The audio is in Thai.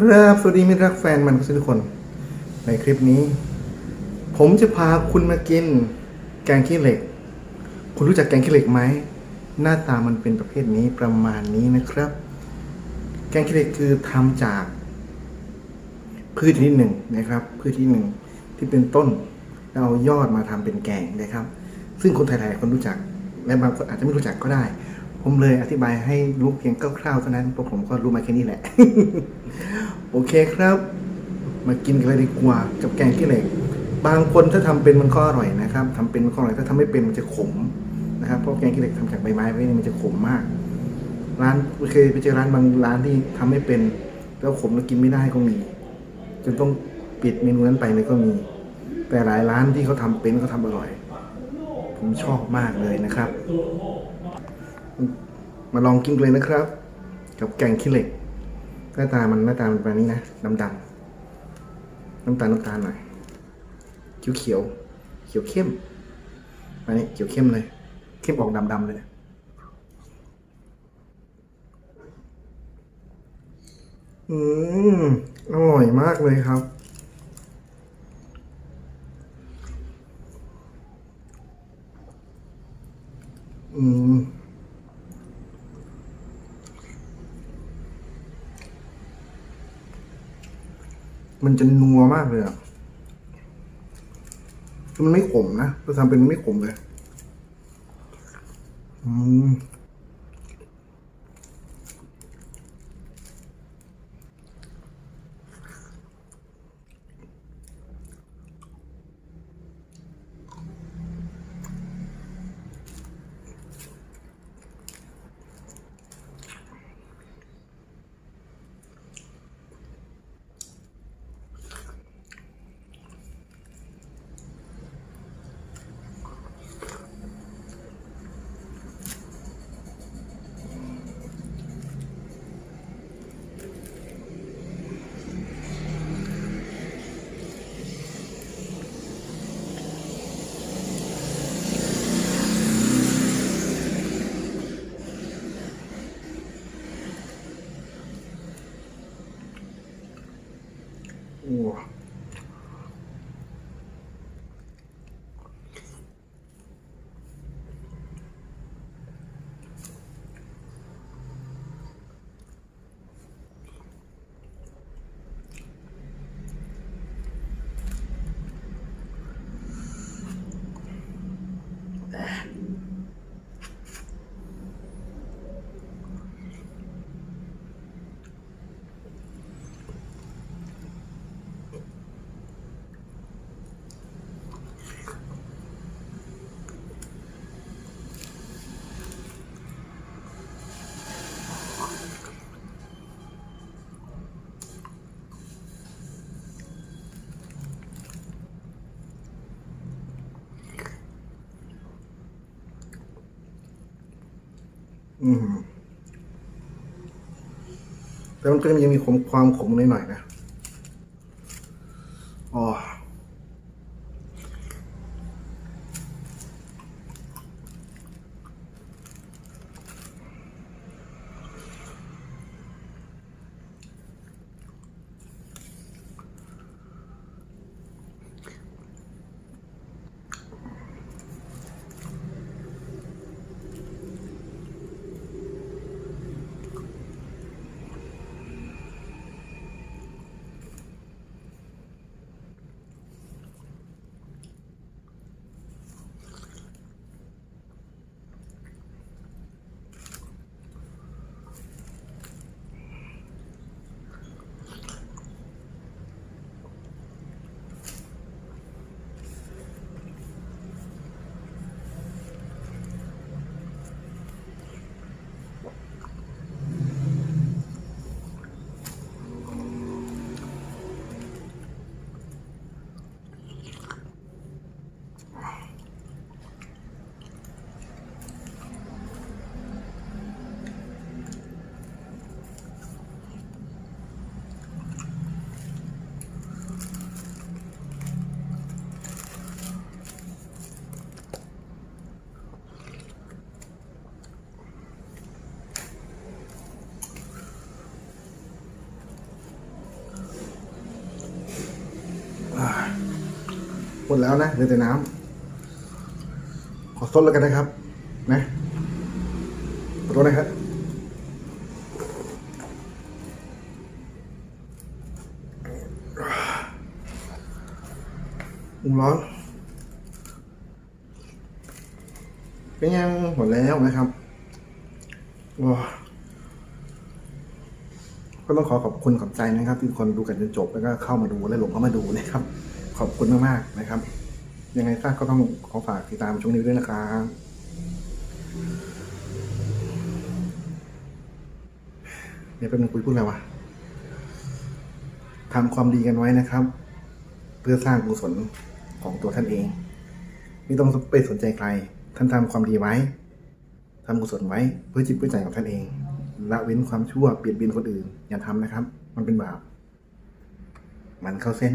ครับสวัสดีมิตรรักแฟนมันทุกคน ในคลิปนี้ ผมจะพาคุณมากิน แกงขี้เหล็ก คุณรู้จักแกงขี้เหล็กไหม หน้าตามันเป็นประเภทนี้ประมาณนี้นะครับ แกงขี้เหล็กคือทำจาก พืชชนิดหนึ่งนะครับ พืชชนิดหนึ่งที่เป็นต้นแล้วเอายอดมาทำเป็นแกงนะครับ ซึ่งคนไทยๆคนรู้จัก และบางคนอาจจะไม่รู้จักก็ได้ผมเลยอธิบายให้รู้เพียงคร่าวๆเท่านั้นเพราะผมก็รู้มาแค่นี้แหละ โอเคครับ มากินกันเลยดีกว่ากับแกงขี้เหล็ก บางคนถ้าทำเป็นมันก็อร่อยนะครับทำเป็นมันก็อร่อยถ้าทำไม่เป็นมันจะขมนะครับเพราะแกงขี้เหล็กทำจากใบไม้ไว้นี่มันจะขมมาก ร้านเคยไปเจอร้านบางร้านที่ทำไม่เป็นแล้วขมแล้วกินไม่ได้ก็มีจนต้องปิดเมนูนั้นไปเลยก็มี แต่หลายร้านที่เขาทำเป็นเขาทำอร่อย ผมชอบมากเลยนะครับ มาลองกินเลยนะครับ กับแกงขี้เหล็ก หน้าตามันหน้าตามันแบบนี้นะดำดำน้ำตาลน้ำตาลหน่อยเขียวเขียวเขียวเข้มอันนี้เขียวเข้มเลยเข้มออกดำดำเลยอืมอร่อยมากเลยครับ มันจะนัวมากเลยอะมันไม่ขมนะเราทำเป็นมันไม่ขมเลย อืม โอืมแต่มันก็ยังมีความขมหน่อยๆนะ หมดแล้วนะเหลือแต่น้ำขอซดแล้วกันนะครับ นะขอโทษนะครับอุ่มร้อนเป็นยังหมดแล้วนะครับว้าก็ต้องขอขอบคุณขอบใจนะครับ ที่คนดูกันจนจบแล้วก็เข้ามาดูและหลงเข้ามาดูนะครับ ขอบคุณมากๆนะครับ ยังไงซะก็ต้องขอฝากติดตามช่วงนี้ด้วยนะครับเดี๋ยวเป็นคุยพูดอะไรวะทำความดีกันไว้นะครับ เพื่อสร้างกุศลของตัวท่านเอง ไม่ต้องไปสนใจใคร ท่านทำความดีไว้ทำกุศลไว้ เพื่อจิตเพื่อใจของท่านเองละเว้นความชั่วเปลี่ยนเบียนคนอื่น อย่าทำนะครับ มันเป็นบาปมันเข้าเส้น